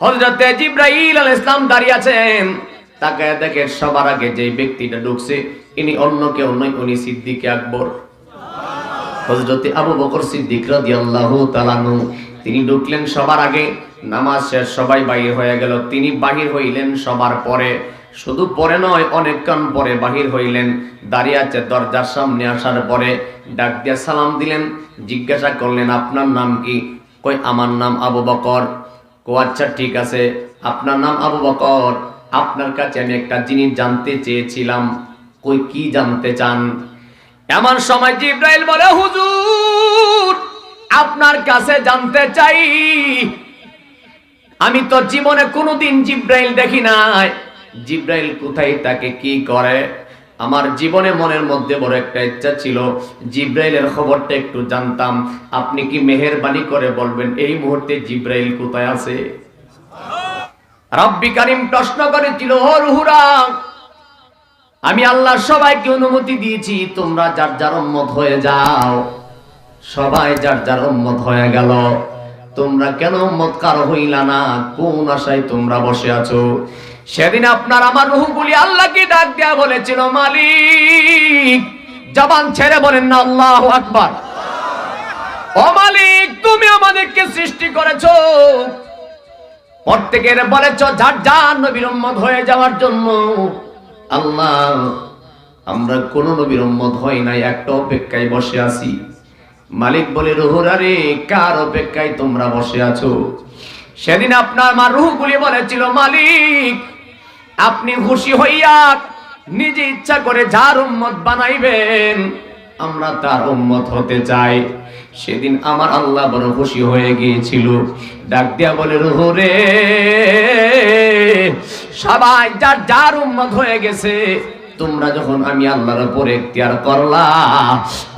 হযরতে জিব্রাইল আলাইহিস সালাম দাঁড়িয়ে আছেন। তাকে দেখে সবার আগে যে ব্যক্তিটা ঢুকছে, ইনি অন্য কেউ নয়, উনি সিদ্দিক আকবর। হযরতে আবু বকর সিদ্দিক রাদিয়াল্লাহু তাআলা আনহু। তিনি ঢুকলেন সবার আগে, নামাজ শেষ, সবাই বাহির হয়ে গেল। তিনি বাহির হইলেন সবার পরে। শুধু পরে নয় অনেকক্ষণ পরে বাহির হইলেন। দাঁড়িয়ে আছে দরজার সামনে আসার পরে ডাক দিয়া সালাম দিলেন। জিজ্ঞাসা করলেন, আপনার নাম কি? কই, আমার নাম আবু বকর। কো আচ্ছা ঠিক আছে। আপনার নাম আবু বকর। আপনার কাছে আমি একটা জিনিস জানতে চেয়েছিলাম। কই, কি জানতে চান? এমন সময় জিব্রাইল বলে, হুজুর, আপনার কাছে জানতে চাই। আমি তো জীবনে কোনোদিন জিব্রাইল দেখি নাই। জিব্রাইল কোথায়, তাকে কি করে? আমার জীবনে মনের মধ্যে বড় একটা ইচ্ছা ছিল। জিব্রাইলের খবরটা একটু জানতাম। আপনি কি মেহেরবানি করে বলবেন, এই মুহূর্তে জিব্রাইল কোথায় আছে? রব্বি কারিম প্রশ্ন করেছিল, ও রুহুরা, আমি আল্লাহ সবাইকে অনুমতি দিয়েছি, তোমরা যার যার উম্মত হয়ে যাও। সবাই যার যার উম্মত হয়ে গেল। তোমরা কেন উম্মত কারও হইলা না? কোন আশায় তোমরা বসে আছো? সেদিন আপনার আমার রুহুগুলি আল্লাহকে ডাক দেয়া বলেছিল, মালিক, জবান ছেড়ে বলেন না, আল্লাহ আকবার। ও মালিক, তুমি আমাদেরকে সৃষ্টি করেছ। প্রত্যেকের বলেছ, যার যার নবীর হয়ে যাওয়ার জন্য। আল্লাহ, আমরা কোন নবীর উম্মত হই নাই, একটা অপেক্ষায় বসে আছি। মালিক বলে, রুহুরা রে কার অপেক্ষায় তোমরা বসে আছো? সেদিন আপনার মা রুহুগুলি বলেছিল, মালিক আপনি খুশি হইয়া নিজে ইচ্ছা করে যার উম্মত বানাইবেন, আমরা তার উম্মত হতে চাই। সেদিন আমার আল্লাহ বড় খুশি হয়ে গিয়েছিল। ডাক দিয়া বলে রুহুরে সবাই যার যার উম্মত হয়ে গেছে, তোমরা যখন আমি আল্লাহর উপর এখতিয়ার করলা,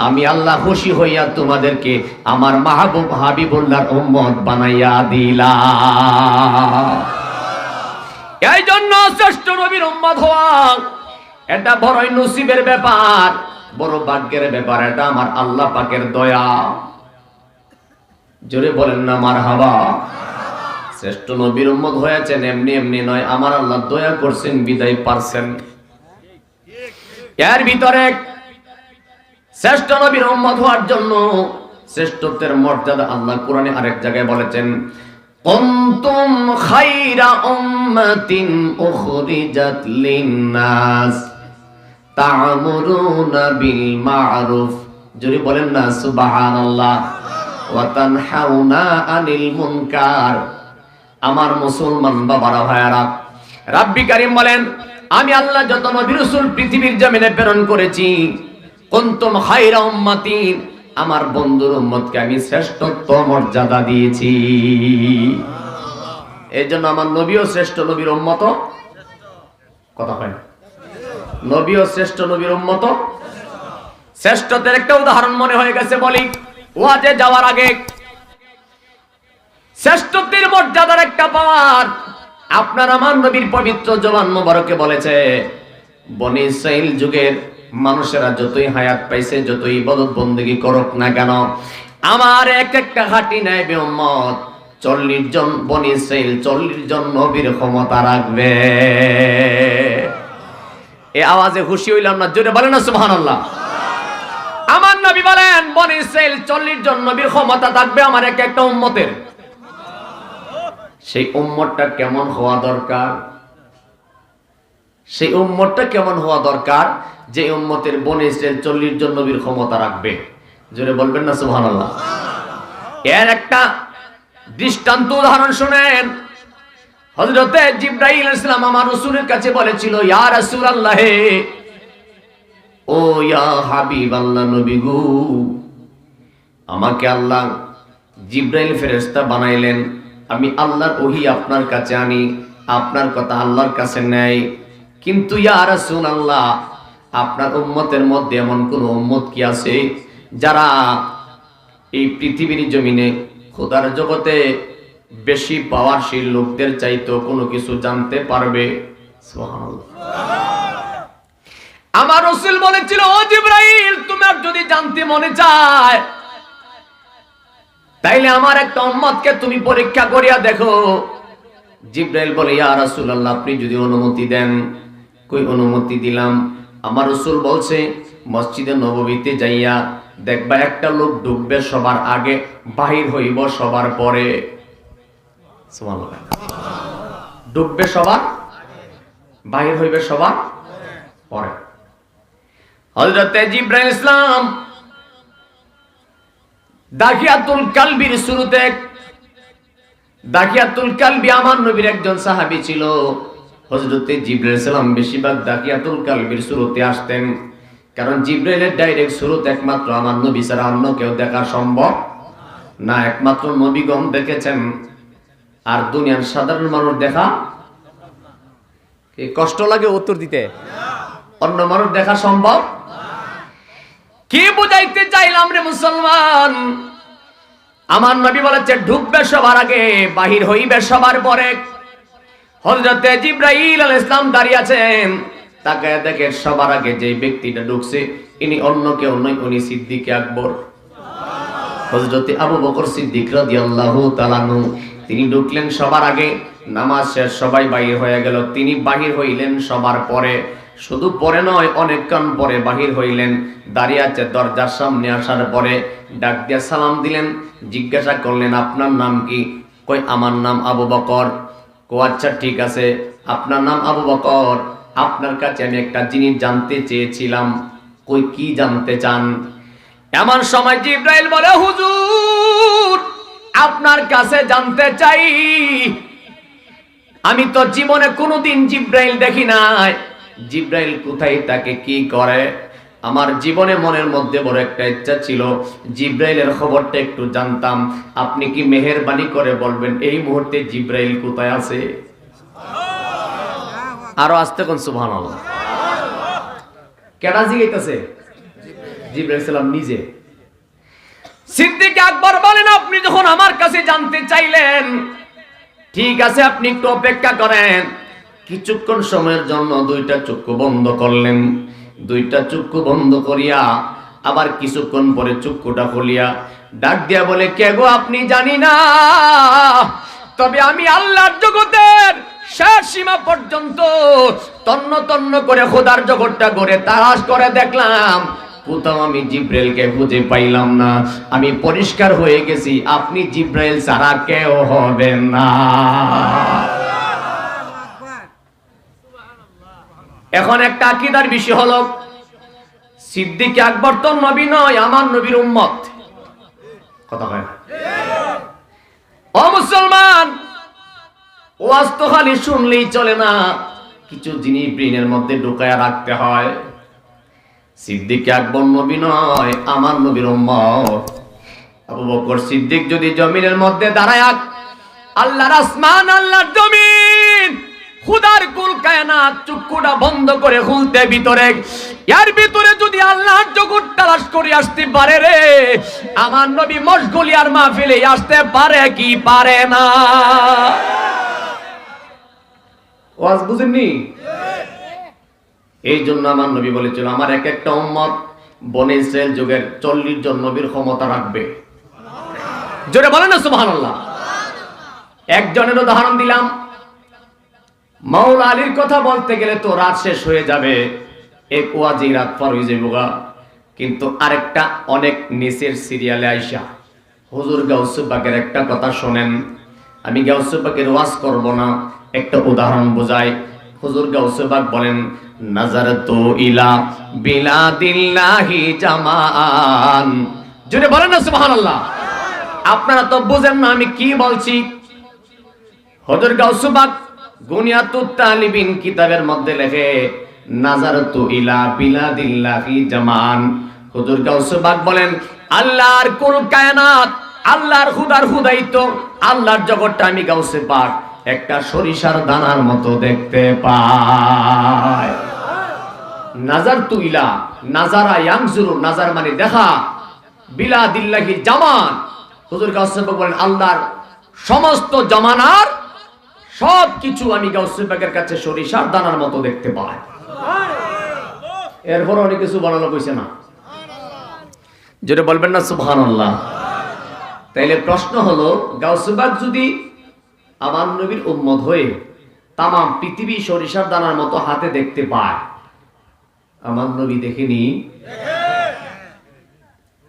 আমি আল্লাহ খুশি হইয়া তোমাদেরকে আমার মাহবুব হাবিবুল্লাহর উম্মত বানাইয়া দিলা এই জন্য শ্রেষ্ঠ নবীর উম্মত হওয়া, এটা বড়ই নসিবের ব্যাপার। বড় ভাগ্যের ব্যাপার, এটা আমার আল্লাহ পাকের দয়া। জোরে বলেন না আমার হাবা শ্রেষ্ঠ নবীর উম্মত হয়েছেন, এমনি এমনি নয়, আমার আল্লাহ দয়া করছেন, বিদায় পারছেন। এর ভিতরে শ্রেষ্ঠ নবীর উম্মত হওয়ার জন্য শ্রেষ্ঠত্বের মর্যাদা আল্লাহ কোরআনে আরেক জায়গায় বলেছেন, কুনতুম খাইরা উম্মাতিন উখরিজাত লিন-নাস, তা'মুরুনা বিল মা'রুফ বলেন না, সুবহানাল্লাহ। ওয়া তানহাউনা আনিল মুনকার। আমার মুসলমান বাবারা, ভাইয়ারা, রাব্বি কারীম বলেন, আমি আল্লাহ যত নবী পৃথিবীর জমিনে প্রেরণ করেছি, কুনতুম খায়রা উম্মাতিন, আমার বন্ধুর উম্মতকে আমি শ্রেষ্ঠত্ব মর্যাদা দিয়েছি। এই জন্য আমার নবীও শ্রেষ্ঠ নবীর উম্মত। কথা হয় না? নবীও শ্রেষ্ঠ নবীর উম্মত। শ্রেষ্ঠত্বের একটা উদাহরণ মনে হয়ে গেছে, বলি। ওয়াজে যাওয়ার আগে শ্রেষ্ঠত্বের মর্যাদার একটা পাওয়ার আপনার আমার নবীর পবিত্র জবান মোবারকে বলেছে। বনি ইসরাইল যুগের মানুষেরা যতই হায়াত পাইছে, যতই ইবাদত বন্দেগি করুক না কেন, আমার এক একটা হাঁটি নেয় বেউম্মত চল্লিশ জন বনি ইসরাইল, চল্লিশ জন নবীর ক্ষমতা রাখবে। এ আওয়াজে খুশি হইলাম না, জোরে বলেন না, সুবহানাল্লাহ। আমার নবী বলেন, বনি ইসরাইল, চল্লিশ জন নবীর ক্ষমতা থাকবে আমার এক একটা উম্মতের। সেই উম্মতটা কেমন হওয়া দরকার? সেই উম্মতটা কেমন হওয়া দরকার? যে উম্মতের বনে ইসরায়েল চল্লিশ জন নবীর ক্ষমতা রাখবে। জোরে বলবেন না, সুবহানাল্লাহ। এর একটা দৃষ্টান্ত উদাহরণ শুনেন। হজরতে জিব্রাইল আলাইহিস সালাম আমার রাসূলের কাছে বলেছিল, ইয়া রাসূলুল্লাহ, ও ইয়া হাবিব আল্লাহ নবী গো, আমাকে আল্লাহ জিব্রাইল ফেরেস্তা বানাইলেন। আমি আল্লাহর ওহি আপনার কাছে আনি, আপনার কথা আল্লাহর কাছে নেয় কিন্তু ইয়া রাসূলুল্লাহ, আপনার উম্মতের মধ্যে এমন কোন উম্মত কি আছে, যারা এই পৃথিবীর জমিনে খোদার জগতে বেশি পাওয়ারশীল লোকদের চাইতো কোনো কিছু জানতে পারবে? আমার রসুল বলেছিল, ও জিব্রাইল, তোমার যদি জানতে মনে চায়, তাইলে আমার একটা উম্মতকে তুমি পরীক্ষা করিয়া দেখো। জিব্রাইল বলে, ইয়া রাসূলুল্লাহ, আপনি যদি অনুমতি দেন, কই অনুমতি দিলাম? আমার রসুল বলছে, মসজিদে নববীতে যাইয়া দেখবা একটা লোক ডুববে সবার আগে, বাহির হইব সবার পরে। ডুববে সবার বাহির হইবে সবার পরে। হযরতে জিব্রাইল ইসলাম দাখিয়াতুল কালবির শুরুতে দাকিয়াতুল কালবি আমার নবীর একজন সাহাবী ছিল। হযরতে জিব্রাইল সালাম বেশিরভাগ দাকিয়াতুল কালবির শুরুতে আসতেন। কারণ জিব্রাইলের ডাইরেক্ট শুরুতে একমাত্র আমার নবী ছাড়া অন্য কেউ দেখা সম্ভব না। একমাত্র নবীগণ দেখেছেন। আর দুনিয়ার সাধারণ মানুষ দেখা কষ্ট লাগে উত্তর দিতে? অন্য মানুষ দেখা সম্ভব? কি বুঝাইতে চাইলাম রে মুসলমান? আমার নবী বলেছে, ঢুকবে সবার আগে, বাহির হইবে সবার পরে। হযরতে জিব্রাইল আলাইহিস সালাম দাঁড়িয়ে আছেন। তাকে দেখে সবার আগে যে ব্যক্তিটা ঢুকছে, ইনি অন্য কেউ নয়, উনি সিদ্দিক আকবর। হযরতে আবু বকর সিদ্দিক রাদিয়াল্লাহু তাআলা আনহু, তিনি ঢুকলেন সবার আগে, নামাজ শেষ, সবাই বাহির হয়ে গেল। তিনি বাহির হইলেন সবার পরে, শুধু পরে নয় অনেকক্ষণ পরে বাহির হইলেন। দাঁড়িয়ে আছে দরজার সামনে আসার পরে ডাক দিয়া সালাম দিলেন, জিজ্ঞাসা করলেন, আপনার নাম কি? কই, আমার নাম আবু বকর। কো আচ্ছা ঠিক আছে। আপনার নাম আবু বকর? আপনার কাছে আমি একটা জিনিস জানতে চেয়েছিলাম। কই, কি জানতে চান? এমন সময় জিব্রাইল বলে, হুজুর, আপনার কাছে জানতে চাই। আমি তো জীবনে কোনোদিন জিব্রাইল দেখি নাই। জিব্রাইল কোথায়, তাকে কি করে? আমার জীবনে মনের মধ্যে বড় একটা ইচ্ছা ছিল। জিব্রাইলের খবরটা একটু জানতাম। আপনি কি মেহেরবানি করে বলবেন, এই মুহূর্তে জিব্রাইল কোথায় আছে? আরও আসতে কোন সুবহান কেডা জিগাইতেছে? জিব্রাইল সালাম নিজে। সিদ্দিক আকবর বলেন, আপনি যখন আমার কাছে জানতে চাইলেন, ঠিক আছে, আপনি একটু অপেক্ষা করেন। কিছুক্ষণ সময়ের জন্য দুইটা চক্ষু বন্ধ করলেন। দুইটা চক্ষু বন্ধ করিয়া আবার কিছুক্ষণ পরে চক্ষুটা খুলিয়া ডাক দিয়া বলে, কে গো, আপনি জানি না, তবে আমি আল্লাহর জগতের শেষ সীমা পর্যন্ত তন্ন তন্ন করে খোদার জগৎটা গড়ে তালাশ করে দেখলাম কোথাও আমি জিব্রাইলকে খুঁজে পাইলাম না। আমি পরিষ্কার হয়ে গেছি, আপনি জিব্রাইল ছাড়া কেউ হবেন না। এখন একটা আকিদার বিষয় হলো, সিদ্দিক আকবর তো নবী নয়, আমার নবীর উম্মত। কথা হয়? ও মুসলমান ওয়াজ তো খালি শুনলেই চলে না। কিছু জিনিস ব্রেনের মধ্যে ঢুকায়া রাখতে হয়। সিদ্দিক আকবর নবী নয়, আমার নবীর উম্মত। আবু বকর সিদ্দিক যদি জমিনের মধ্যে দাঁড়ায় আল্লাহর আসমান, আল্লাহর জমিন, খুদার কুল কায়নাত চক্ষুটা বন্ধ করে খুলতে ভিতরে। এর ভিতরে যদি আল্লাহর জগৎ তালাশ করে আসতে পারে রে, আমার নবী মশগুলিয়ার মাহফিলে আসতে পারে কি পারে না? ওয়াজ বুঝেননি? এই জন্য আমার নবী বলেছিল, আমার এক একটা উম্মত বনে ইসরায়েল যুগের চল্লিশ জন নবীর ক্ষমতা রাখবে। জোরে বলেন না, সুবহানাল্লাহ। একজনের উদাহরণ দিলাম। মাওলা আলীর কথা বলতে গেলে তো রাত শেষ হয়ে যাবে। এক ওয়াজি রাত পার হয়ে যাইব গা। কিন্তু আরেকটা অনেক নিচের সিরিয়ালে আইসা, হুজুর গাউসুবাগের একটা কথা শোনেন। আমি গাউসুবাগের ওয়াজ করব না একটা উদাহরণ বোঝাই হুজুর গাউসুবাগ বলেন, নাজার তো ইলা বিলাদিল্লাহি জামান। জুড়ে বলেন না, সুবহানাল্লাহ। আপনারা তো বুঝেন না আমি কি বলছি। হজর গাউসুবাগ গুনিয়াতুত তালিবিন কিতাবের মধ্যে লেখে নাজারতু ইলা বিলাদিল্লাহি জামান। হুজুর গাউসুবাগ বলেন, আল্লাহর কুল কায়নাত, আল্লাহর খুদার খুদাইত আল্লাহর জগৎটা আমি গাউসে পাক। একটা সরিষার দানার মতো দেখতে পাই নাজার তু ইলা, নাজারা ইয়াংজুরু, নাজার মানে দেখা। বিলাদিল্লাহি জামান। হুজুর গাউসুবাগ বলেন, আল্লাহর সমস্ত জামানার সব কিছু আমি গাউসুবাগের কাছে সরিষার দানার মতো দেখতে পাই। এরপর অনেক কিছু বানানো কইছে না। যেটা বলবেন না, সুবহানাল্লাহ। তাইলে প্রশ্ন হলো গাউসুবাগ যদি আমার নবীর উম্মত হয়ে তামাম পৃথিবী সরিষার দানার মতো হাতে দেখতে পায়। আমার নবী দেখেনি?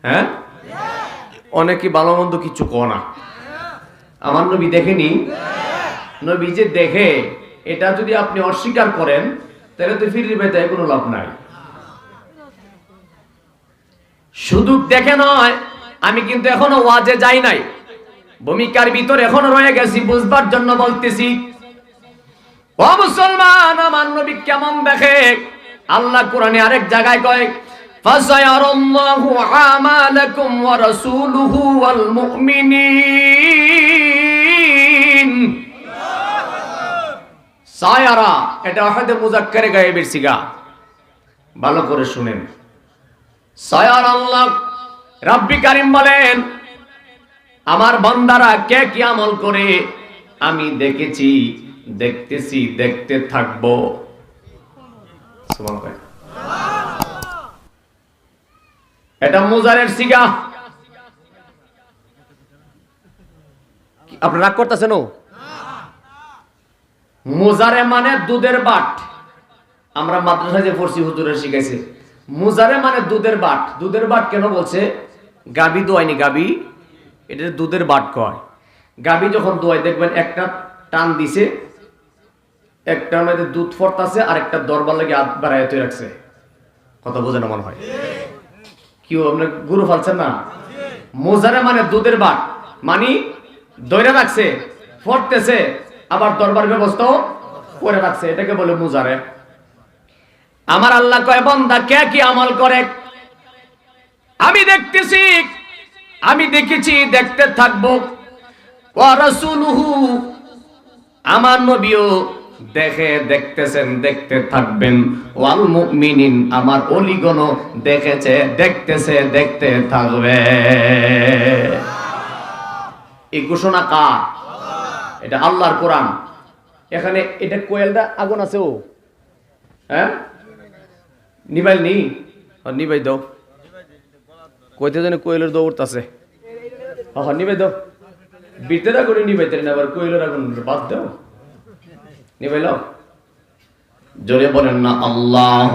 হ্যাঁ? অনেকে ভালো মন্দ কিছু কো না। আমার নবী দেখেনি? নবী যে দেখে, এটা যদি আপনি অস্বীকার করেন, তাহলে তো ফিরির বেতায় কোনো লাভ নাই। শুধু দেখে নয়, আমি কিন্তু এখনও ওয়াজে যাই নাই। ভূমিকার ভিতর এখনো রয়ে গেছি বুঝবার জন্য বলতেছি ও মুসলমান আমার নবী কেমন দেখে আল্লাহ কোরআনে আরেক জায়গায় কয় فَسَيَرَى اللَّهُ أَعْمَالَكُمْ وَرَسُولُهُ وَالْمُؤْمِنِينَ সায়ারা এটা হয়তো মুজাক্কারে গায়েবের সিগা ভালো করে শুনেন সায়ার আল্লাহ রাব্বি কারিম বলেন আমার বান্দারা কে কি আমল করে? আমি দেখেছি, দেখতেছি, দেখতে থাকব। এটা মুজারের সিগা। আপনি রাগ করতেছেন মুজারে মানে দুধের বাট। আমরা মাদ্রাসায় যে পড়ছি হুজুরে শিখাইছে। মুজারে মানে দুধের বাট। দুধের বাট কেন বলছে? গাবি দোয়াইনি, গাবি এটা দুধের বাট কয় গাবি যখন দোয়াই দেখবেন একটা টান দিছে, একটা মধ্যে দুধ ফরতাছে আর একটা দরবার লাগে হাত তুই রাখছে। কথা বোঝে না মনে হয়? কি আপনি গুরু ফালছেন না? মোজারে মানে দুধের বাট, মানি দইরা রাখছে, ফরতেছে, আবার দরবার ব্যবস্থাও করে রাখছে, এটাকে বলে মুজারে। আমার আল্লাহ কয়, বন্দা, কে কি আমল করে? আমি দেখতেছি আমি দেখেছি, দেখতে থাকব। আমার নবীও দেখে দেখতেছেন, দেখতে থাকবেন। ওয়াল মুমিনিন, আমার অলিগণ দেখেছে, দেখতেছে, দেখতে থাকবে। এই ঘোষণা কার? এটা আল্লাহর কোরআন। এখানে এটা কোয়েলটা আগুন আছে ও। হ্যাঁ? নিবাইল নি নিবাই দাও। কইতে জানে কোয়েলের দৌড় আছে হ্যাঁ নিবাই দাও। বিতেরা করে নিবাইতে না আবার কোয়েলের আগুন বাদ দাও। নিবাইল জোরে বলেন না আল্লাহ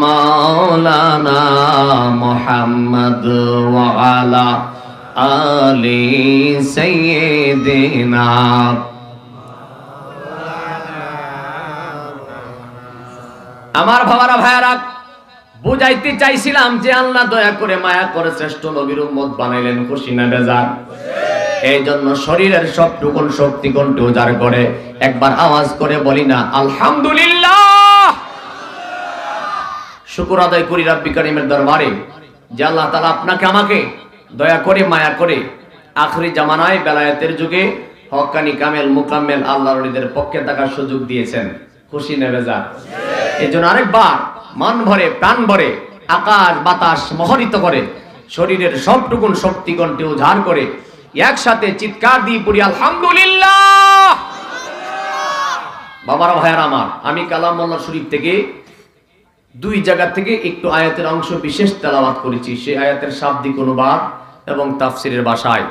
মাওলানা মোহাম্মদ ওয়ালা আলি সাইয়্যিদিনা আমার বাবারা ভাইয়ারা, বুঝাইতে চাইছিলাম যে আল্লাহ দয়া করে মায়া করে শ্রেষ্ঠ নবীর উম্মত বানাইলেন, খুশি না বেজার? এই জন্য শরীরের সব টুকুন শক্তি কণ্ঠে উজাড় করে? একবার আওয়াজ করে বলি না, আলহামদুলিল্লাহ। শুকুর আদায় করি রাব্বি কারিমের দরবারে, যে আল্লাহ তালা আপনাকে, আমাকে দয়া করে, মায়া করে আখরি জামানায় বেলায়েতের যুগে হকানি কামেল, মুকাম্মেল আল্লাহর পক্ষে থাকার সুযোগ দিয়েছেন। খুশি নেবে যা। এই জন্য আরেকবার মন ভরে, প্রাণ ভরে, আকাশ, বাতাস মহরিত করে, শরীরের সবটুকুন শক্তি কণ্ঠে উজাড় করে, একসাথে চিৎকার দিয়ে পড়ি, আলহামদুলিল্লাহ! বাবারা, ভাইয়ার আমার, আমি কালাম মোল্লা শরীফ থেকে দুই জায়গা থেকে একটু আয়াতের অংশ বিশেষ তেলাওয়াত করেছি। সেই আয়াতের শাব্দিক অনুবাদ এবং তাফসিরের বাসায়।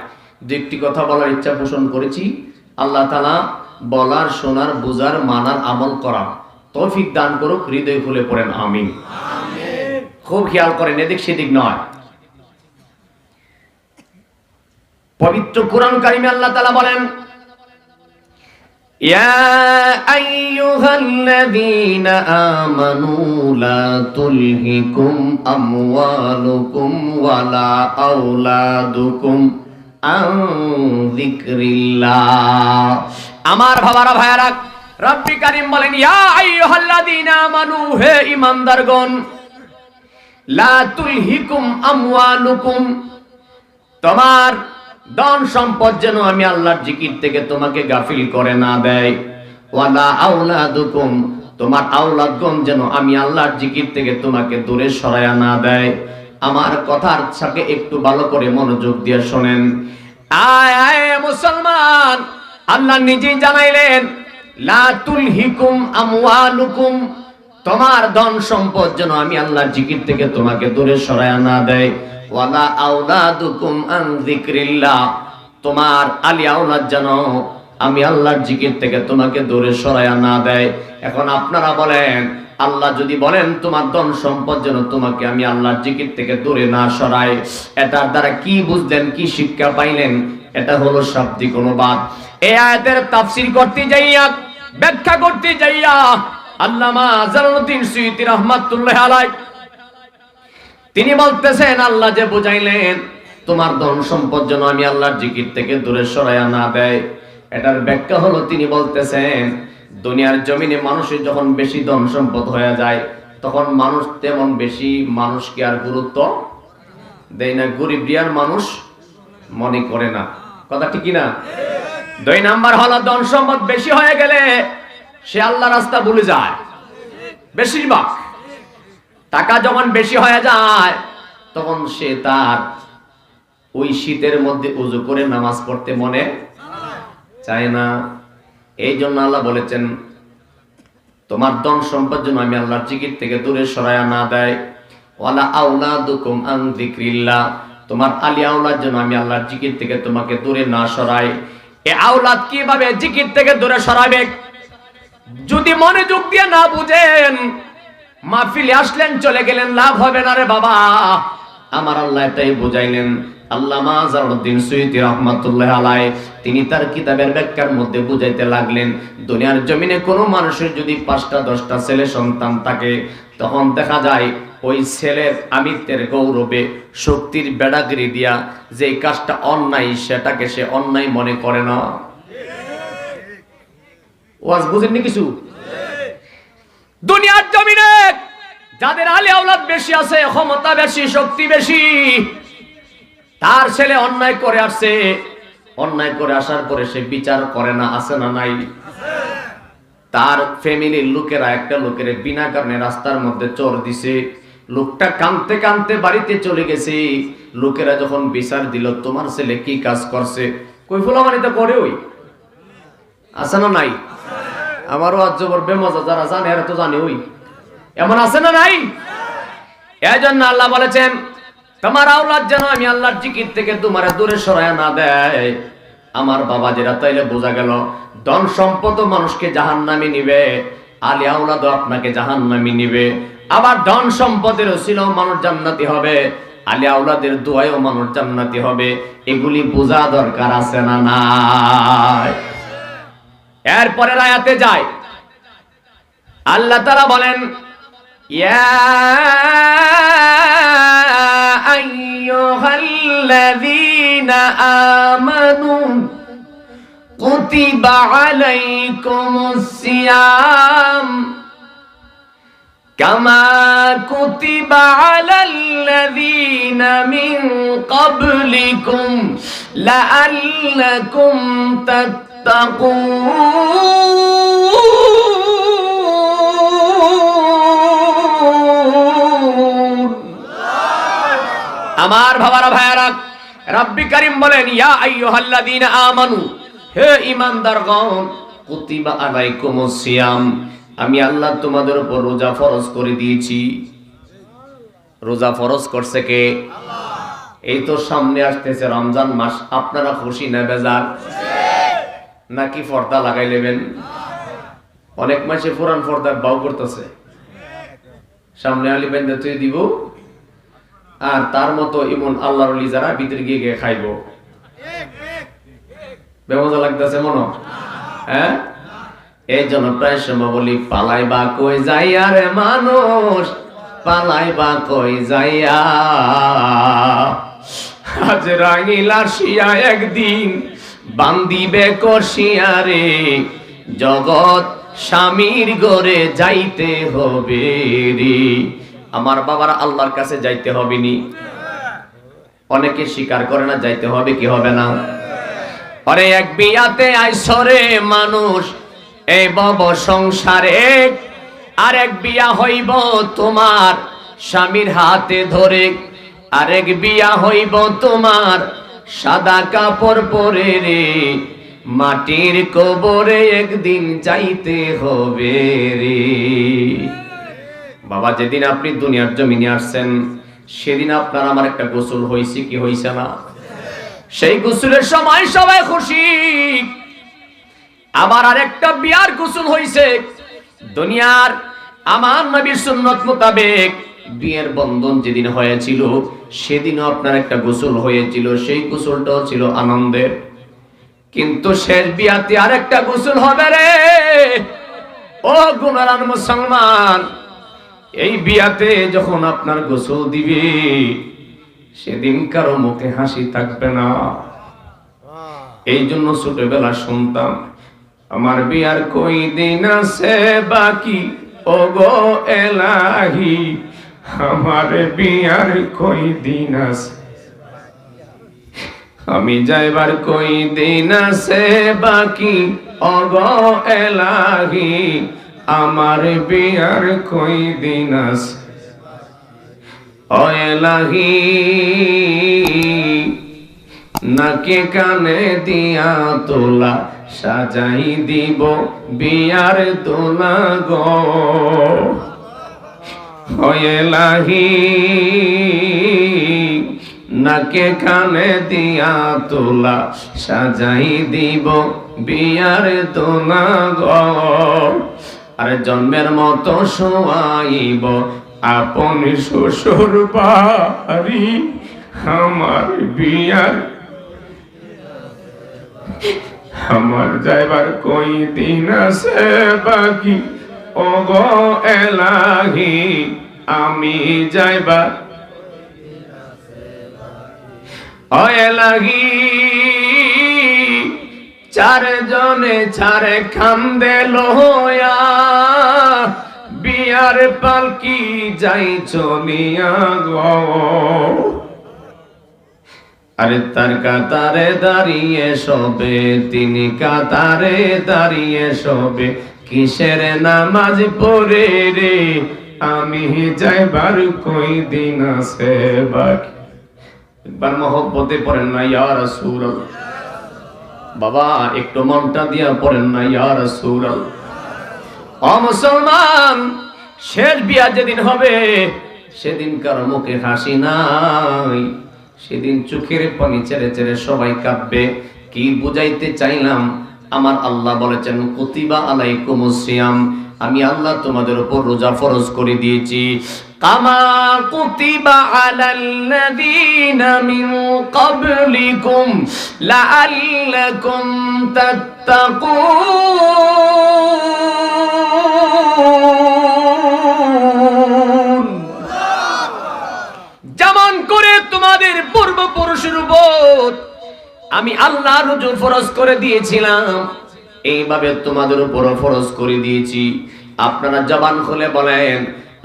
দু একটি কথা বলার ইচ্ছা পোষণ করেছি। আল্লাহ তালা বলার শোনার বুজার মানার আমল করার তৌফিক দান করুক হৃদয় খুলে পড়েন আমিন খুব খেয়াল করেন এদিক সেদিক নয় পবিত্র কোরআন কারিমে আল্লাহ তালা বলেন يا أيها الذين آمنوا لا تلهكم أموالكم ولا أولادكم عن ذكر الله আমার বাবারা ভাইয়ারা, রব্বি কারিম বলেন, ইয়া আইয়ুহাল্লাযীনা আমানু, হে ঈমানদারগণ, লা তুলহিকুম আমওয়ালুকুম, তোমার ধন সম্পদ যেন আমি আল্লাহর জিকির থেকে তোমাকে গাফিল করে না দেয়। ওয়ালা আউলাদুকুম তোমার আওলাদগণ যেন আমি আল্লাহর জিকির থেকে তোমাকে দূরে সরায়া না দেয়। আমার কথার সাথে একটু ভালো করে মনোযোগ দিয়ে শোনেন। আয় আয়, মুসলমান! আল্লাহ নিজেই জানাইলেন, লা তুলহিকুম আমওয়ালুকুম তোমার ধন সম্পদ যেন আমি আল্লাহর জিকির থেকে তোমাকে দূরে সরায় না দেয়। ওয়ালা আওলাদুকুম আন যিকরিল্লাহ তোমার আলী আওলাদ যেন আমি আল্লাহর জিকির থেকে তোমাকে দূরে সরায় না দেয়। এখন আপনারা বলেন, আল্লাহ যদি বলেন, তোমার ধন সম্পদ যেন তোমাকে আমি আল্লাহর জিকির থেকে দূরে না সরাই এটার দ্বারা কি বুঝলেন, কি শিক্ষা পাইলেন, এটা হলো শাব্দিক অনুবাদ। এই আয়াতের তাফসীর করতে যাইয়া, ব্যাখ্যা করতে যাইয়া আল্লামা জালালউদ্দিন সুয়ুতী রাহমাতুল্লাহ আলাইহি। তিনি বলতেছেন, আল্লাহ যে বুঝাইলেন, তোমার ধন সম্পদ যেন আমি আল্লাহর জিকির থেকে দূরে সরাইয়া না দেয়। এটার ব্যাখ্যা হলো, তিনি বলতেছেন, দুনিয়ার জমিনে মানুষের যখন বেশি ধন সম্পদ হয়ে যায়, তখন মানুষ তেমন বেশি মানুষকে আর গুরুত্ব দেয় না। গরিব রিয়ার মানুষ মনে করে না। কথা ঠিকই না? দুই নাম্বার হলো ধন সম্পদ বেশি হয়ে গেলে সে আল্লাহ রাস্তা ভুলে যায়। বেশিরভাগ। টাকা যখন বেশি হয়ে যায়, তখন সে তার ওই শীতের মধ্যে উজু করে নামাজ পড়তে মনে চায় না। এই জন্য আল্লাহ বলেছেন, তোমার ধন সম্পদ যেন আমি আল্লাহর জিকির থেকে দূরে সরায়া না দেয়। ওয়ালা আউলাদুকুম আন যিকরিল্লাহ, তোমার আলী আওলাদ যেন আমি আল্লাহর জিকির থেকে তোমাকে দূরে না সরাই। আওলাদ কীভাবে জিকির থেকে দূরে সরাবে? যদি মনোযোগ দিয়ে না বুঝেন, মাহফিলে আসলেন, চলে গেলেন, লাভ হবে না রে বাবা। আমার আল্লাহ এটাই বুঝাইলেন। তিনি তার কিতাবের ব্যাখ্যার মধ্যে বুঝাইতে লাগলেন, দুনিয়ার জমিনে কোনো মানুষের যদি পাঁচটা, দশটা ছেলে সন্তান থাকে, তখন দেখা যায় ওই ছেলের আমিত্বের গৌরবে শক্তির বেড়াগিরি দিয়া যে কাজটা অন্যায়, সেটাকে সে অন্যায় মনে করে না। যাদের বেশি আছে, ক্ষমতা বেশি, শক্তি বেশি, তার ছেলে অন্যায় করে আসছে। অন্যায় করে আসার পরে সে বিচার করে না, আছে না নাই? তার ফ্যামিলির লোকেরা একটা লোকের বিনা কারণে রাস্তার মধ্যে চোর দিছে। লোকটা কানতে কানতে বাড়িতে চলে গেছে। লোকেরা যখন বিচার দিল, তোমার ছেলে কি কাজ করছে? কই ফুলামানি তো করে ওই। আছে না নাই? আমারও আজ জবর বেমজা, যারা জানে এরা তো জানে ওই। এমন আছে না নাই? এই জন্য আল্লাহ বলেছেন, তোমার আওলাদ যেন আমি আল্লাহর জিকির থেকে তোমার দূরে সরায় না দেয়। আমার বাবা যেটা তাইলে বোঝা গেল, ধন সম্পদ মানুষকে জাহান নামে নিবে, আলী আওলাদও আপনাকে জাহান নামে নিবে। আবার ধন সম্পদের ছিল মানুষ জান্নাতি হবে আলী আওলাদের দোয়ায়ও মানুষ জান্নাতি হবে, এগুলি বোঝা দরকার আছে না নাই? এরপরে আয়াতে যায় আল্লাহ তারা বলেন, ইয়া আমানু কুতিবা আলাইকুমুস সিয়াম। كما كتب على الذين من قبلكم لعلكم تتقون আমার ভাবারা ভাইয়ারা রাব্বি করিম বলেন ইয়া আইয়ুহাল্লাযীনা আমানু হে ঈমানদারগণ কুতিবা আলাইকুমুস সিয়াম আমি আল্লাহ তোমাদের উপর রোজা ফরজ করে দিয়েছি। রোজা ফরজ করছে কে? এই তো সামনে আসতেছে রমজান মাস, আপনারা খুশি না বেজার? নাকি পর্দা লাগাই নেবেন? অনেক মাসে পুরান পর্দার বাউ করতেছে। সামনে আলি বেন্দে তুই দিব। আর তার মতো এমন আল্লাহর যারা ভিতরে গিয়ে গিয়ে খাইব। বেমজা লাগতেছে মনো হ্যাঁ? এই জন্য প্রায় সময় বলি পালাই বা কই যাইয়া রে মানুষ? পালাই বা কই যাইয়া? আজ রাঙিলা শিয়া একদিন বান্দিবে কষিয়া রে, জগৎ স্বামীর গড়ে যাইতে হবে রে। আমার বাবার আল্লাহর কাছে যাইতে হবে নি। অনেকে স্বীকার করে না, যাইতে হবে কি হবে না? আরে এক বিয়াতে আইসরে মানুষ এই বব সংসারে আরেক বিয়া হইব তোমার স্বামীর হাতে ধরে। আরেক বিয়া হইব তোমার সাদা কাপড় পরে রে। মাটির কবরে একদিন যাইতে হবে রে। বাবা, যেদিন আপনি দুনিয়ার জমিনে আসছেন, সেদিন আপনার আমার একটা গোসল হয়েছে কি হয়েছে না? সেই গোসলের সময় সবাই খুশি। আবার আরেকটা বিয়ার গোসল হয়েছে দুনিয়ার আমার নবীর সুন্নত মোতাবেক বিয়ের বন্ধন যেদিন হয়েছিল সেদিনও আপনার একটা গোসল হয়েছিল সেই গোসলটাও ছিল আনন্দের। কিন্তু শেষ বিয়াতে আরেকটা গোসল হবে রে। ও গুণারান মুসলমান এই বিয়াতে যখন আপনার গোসল দিবে সেদিন কারও মুখে হাসি থাকবে না। এই জন্য ছোটবেলা শুনতাম আমার বিয়ার কই দিন আছে বাকি? ও গো এলাহি, আমার বিয়ার কই দিন আছে? আমি যাইবার কই দিন আছে বাকি? অগ এলাহি, আমার বিয়ার কই দিন আছে? ও এলাহি। নাকে কানে দিয়া তোলা, সাজাই দিব বিয়ার তোলা গো। নাকে কানে দিয়া তোলা, সাজাই দিব বিয়ার তোলা গো। আরে জন্মের মতো শোয়াইব আপন শ্বশুর বাড়ি, আমার বিয়ার আমার যাইবার কই দিন আছে বাকি? ও গো এলাহি, আমি যাইবার ও এলাহি চারে কান্দে লোয়া। বিয়ার পালকি যাই চলিয়া গো। আরে তার কাতারে দাঁড়িয়ে সবে তিনি কাতারে দাঁড়িয়ে সবে কিসের নামাজ পড়ে রে? আমি যাইবার কই দিন আছে বাকি? একবার মহব্বতে পড়েন না, ইয়া রাসূলুল্লাহ। বাবা, একটু মনটা দিয়া পড়েন না, ইয়া রাসূলুল্লাহ। ও মুসলমান, শেষ বিয়া যেদিন হবে সেদিন কারও মুখে হাসি নাই। সেদিন চোখের পানি ছেড়ে ছেড়ে সবাই কাঁদবে কি বুঝাইতে চাইলাম? আমার আল্লাহ বলেছেন, কুতিবা আলাইকুম সিয়াম। আমি আল্লাহ তোমাদের উপর রোজা ফরজ করে দিয়েছি। কামা কুতিবা আলাল্লাযীনা মিন ক্বাবলিকুম লাআল্লাকুম তাত্তাকুন। তোমাদের পূর্বপুরুষের উপর আমি আল্লাহ রুজু ফরজ করে দিয়েছিলাম। এইভাবে তোমাদের উপরও ফরজ করে দিয়েছি। আপনারা জবান খুলে বলেন,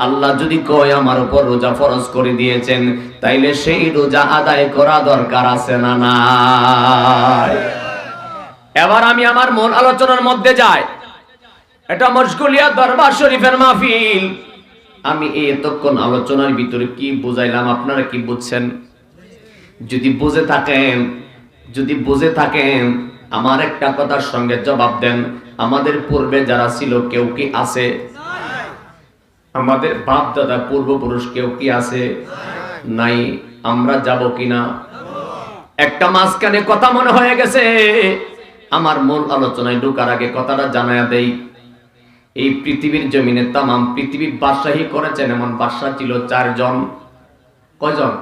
আল্লাহ যদি কয় আমার উপর রোজা ফরজ করে দিয়েছেন, তাইলে সেই রোজা আদায় করা দরকার আছে না নাই? এবার আমি আমার মূল আলোচনার মধ্যে যাই। এটা মশগুলিয়া দরবার শরীফের মাহফিল। আমি এই এতক্ষণ আলোচনার ভিতরে কি বুঝাইলাম? আপনারা কি বুঝছেন? যদি বুঝে থাকেন, যদি বুঝে থাকেন, আমার একটা কথার সঙ্গে জবাব দেন। আমাদের পূর্বে যারা ছিল, কেউ কি আছে? আমাদের বাপ দাদা পূর্বপুরুষ কেউ কি আছে? নাই। আমরা যাব কিনা? একটা মাঝখানে কথা মনে হয়ে গেছে। আমার মূল আলোচনায় ঢোকার আগে কথাটা জানায়া দেই। এই পৃথিবীর জমিনে তামাম পৃথিবী বাদশাহী করেছেন, এমন বাদশাহ ছিল চারজন। কয়জন?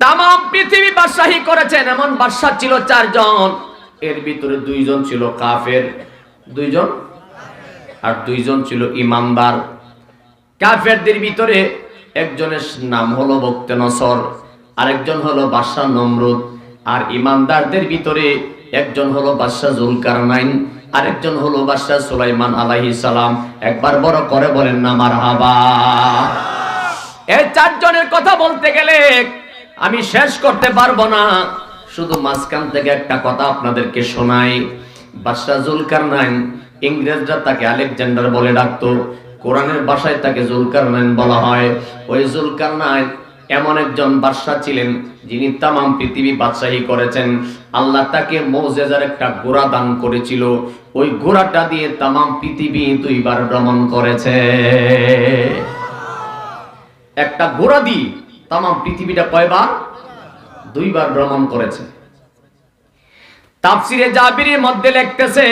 তামাম পৃথিবী বাদশাহী করেছেন, এমন বাদশাহ ছিল চারজন। এর ভিতরে দুইজন ছিল কাফের। দুইজন? আর দুইজন ছিল ইমানদার কাফেরদের ভিতরে একজনের নাম হলো বক্তে নসর আরেকজন হলো বাদশাহ নমরুদ, আর ইমানদারদের ভিতরে একজন হলো বাদশাহ জুলকারনাইন। আরেকজন হলো বাদশাহ সুলাইমান আলাইহিস সালাম। একবার বড় করে বলেন না, মারহাবা। এই চারজনের কথা বলতে গেলে আমি শেষ করতে পারব না। শুধু মাঝখান থেকে একটা কথা আপনাদেরকে শোনাই। বাদশাহ জুলকারনাইন ইংরেজরা তাকে আলেকজান্ডার বলে ডাকতো। কোরআনের ভাষায় তাকে জুলকারনাইন বলা হয়। ওই জুলকারনাইন এমন একজন বাদশাহ ছিলেন যিনি তামাম পৃথিবী বাদশাহী করেছেন। আল্লাহ তাকে মৌজেজার একটা ঘোড়া দান করেছিল। ওই ঘোড়াটা দিয়ে তামাম পৃথিবী দুইবার ভ্রমণ করেছে। একটা ঘোড়া দিয়ে তাম পৃথিবীটা কয়বার? দুইবার ভ্রমণ করেছে। তাফসিরে জাবিরের মধ্যে লিখতেছে,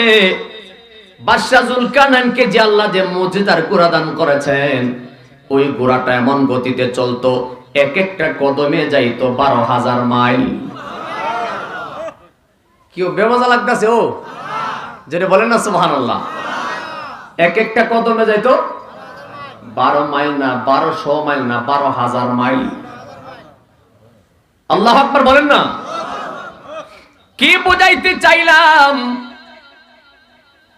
বাদশাহ জুলকারনাইনকে যে আল্লাহ যে মুজিজার ঘোড়া দান করেছেন, ওই ঘোড়াটা এমন গতিতে চলতো এক একটা কদমে যাইতো বারো হাজার মাইল। কেউ বেমজা লাগতেছে ও? যেটা বলেন না আল্লাহ এক একটা কদমে যাইতো বারো মাইল না, বারোশো মাইল না, বারো হাজার মাইল। আল্লাহ আকবার বলেন না? কি বুঝাইতে চাইলাম?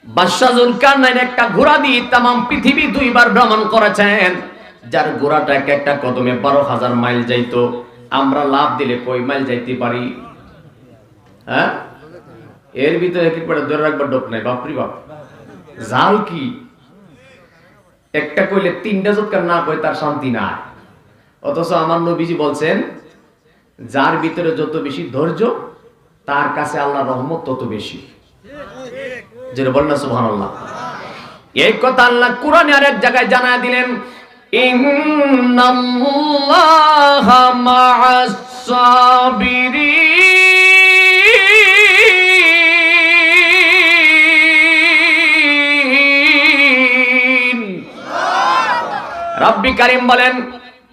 বাদশাহুল কারনাইন একটা ঘোড়া দিয়ে তাম পৃথিবী দুইবার ভ্রমণ করেছেন। যার ঘোড়াটা এক একটা কদমে বারো হাজার মাইল যাইতো, আমরা লাভ দিলে কই মাইল যাইতে পারি? হ্যাঁ? এর ভিতরে এক একবার ধরে রাখবার ডোক নাই, বাপরি বাপ। জাল কি? একটা কইলে তিনটা জোৎকার না কই তার শান্তি নাই। অথচ আমার নবীজি বলছেন, যার ভিতরে যত বেশি ধৈর্য, তার কাছে আল্লাহ রহমত তত বেশি। যেটা বলেন না, সুবহানাল্লাহ। এই কথা আল্লাহ কোরআনে আরেক জায়গায় জানা দিলেন ইন্নাল্লাহা মা'আস সাবিরিন। রাব্বি কারীম বলেন,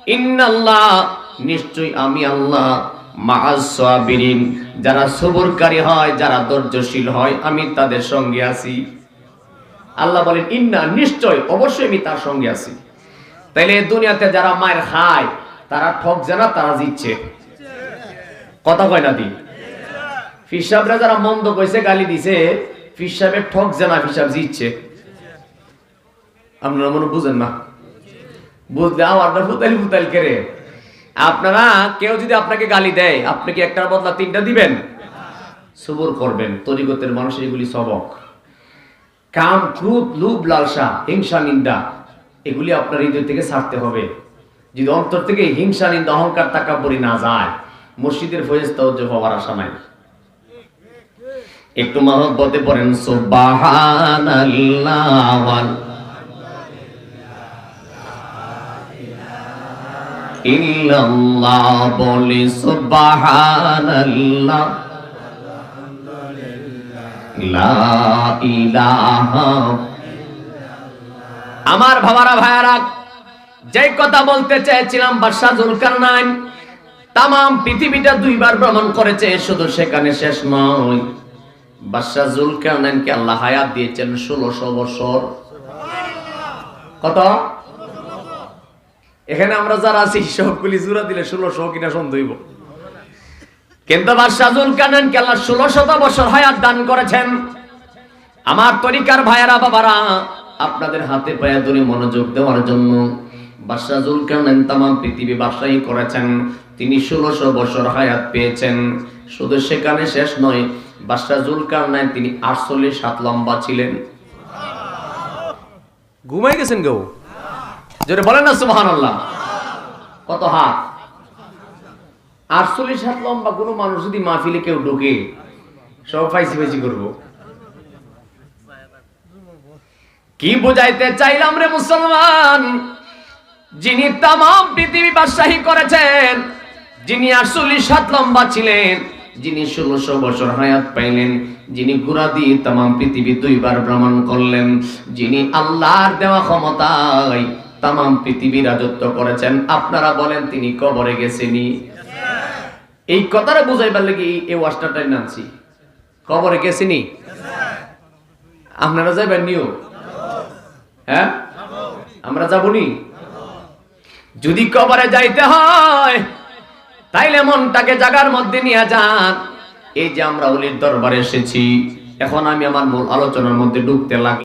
ইন্নাল্লাহ, নিশ্চয়ই আমি আল্লাহ মা'আস সাবিরিন। যারা সবরকারী হয়, যারা ধৈর্যশীল হয়, আমি তাদের সঙ্গে আছি। আল্লাহ বলেন, ইন্না নিশ্চয় অবশ্যই আমি তার সঙ্গে আছি। তাইলে দুনিয়াতে যারা মায়ের খায়, তারা ঠক জানা তারা জিতছে। কথা কয় না দি? ফিসাবরা যারা মন্দ কইছে, গালি দিছে ফিসাবের ঠক জানা ফিসাব জিতছে। আপনারা মনে বুঝেন না? বুঝলে আমার ফুতাইল ফুতাইল কেরে আপনারা, কেউ যদি আপনাকে গালি দেয়, আপনি কি একটার বদলা তিনটা দিবেন? সবর করবেন, তরিকতের মানুষের এগুলি সবক। কাম ক্রুদ লুভ লালসা, হিংসা, নিন্দা। এগুলি আপনার হৃদয় থেকে ছাড়তে হবে। যদি অন্তর থেকে হিংসা নিন্দা অহংকার তাকাবরি না যায়, মসজিদের ফয়েস্তা উজ্জ্বল হওয়ার আশা নাই। একটু মহব্বতে পড়েন, সুবহানাল্লাহ। বলি সুবহানাল্লাহ। ইলাহা আমার ভাবারা ভাইয়ারা যে কথা বলতে চেয়েছিলাম বাদশাহ জুলকারনাইন তাম পৃথিবীটা দুইবার ভ্রমণ করেছে, শুধু সেখানে শেষ নয়। বাদশাহ জুলকারনাইনকে আল্লাহ হায়াত দিয়েছেন ষোলোশো বছর। কত? এখানে আমরা যারা আছি, সবগুলি জুড়া দিলে ষোলোশো কিনা সন্দেহ কিন্তু বাদশাহুল কানান আল্লাহ ষোলো শত বছর হায়াত দান করেছেন। আমার তরিকার ভাইয়ারা, বাবারা আপনাদের হাতে পায়ে ধরে মনোযোগ দেওয়ার জন্য বাদশাহুল কানান তামাম পৃথিবী বাদশাহী করেছেন। তিনি ষোলোশো বছর হায়াত পেয়েছেন। শুধু সেখানে শেষ নয় বাদশাহুল কানান তিনি আটচল্লিশ সাত লম্বা ছিলেন। ঘুমাই গেছেন গো যেটা বলেন না, সুবহানাল্লাহ। কত হাত? আটচল্লিশ হাত লম্বা কোনো মানুষ যদি মাহফিলে কেউ ঢোকে, সব ফাইসি ফাইসি করব। কি বুঝাইতে চাইলাম রে মুসলমান? যিনি তাম পৃথিবী বাদশাহী করেছেন, যিনি আটচল্লিশ হাত লম্বা ছিলেন, যিনি ষোলোশো বছর হায়াত পাইলেন, যিনি ঘোড়া দিয়ে তাম পৃথিবী দুইবার ভ্রমণ করলেন, যিনি আল্লাহর দেওয়া ক্ষমতায় তাম পৃথিবী রাজত্ব করেছেন, আপনারা বলেন তিনি কবরে গেছেনি এই কথাটা বুঝাইবার লাগি এই ওয়াশটা টাইম আনছি। কবরে গেছিনি আপনারা যাইবেন নিও হ্যাঁ? আমরা যাবনি? যদি কবরে যাইতে হয়, তাইলে মনটাকে জাগার মধ্যে নিয়ে যান। এই যে আমরা অলির দরবারে এসেছি, এখন আমি আমার মূল আলোচনার মধ্যে ঢুকতে লাগলাম।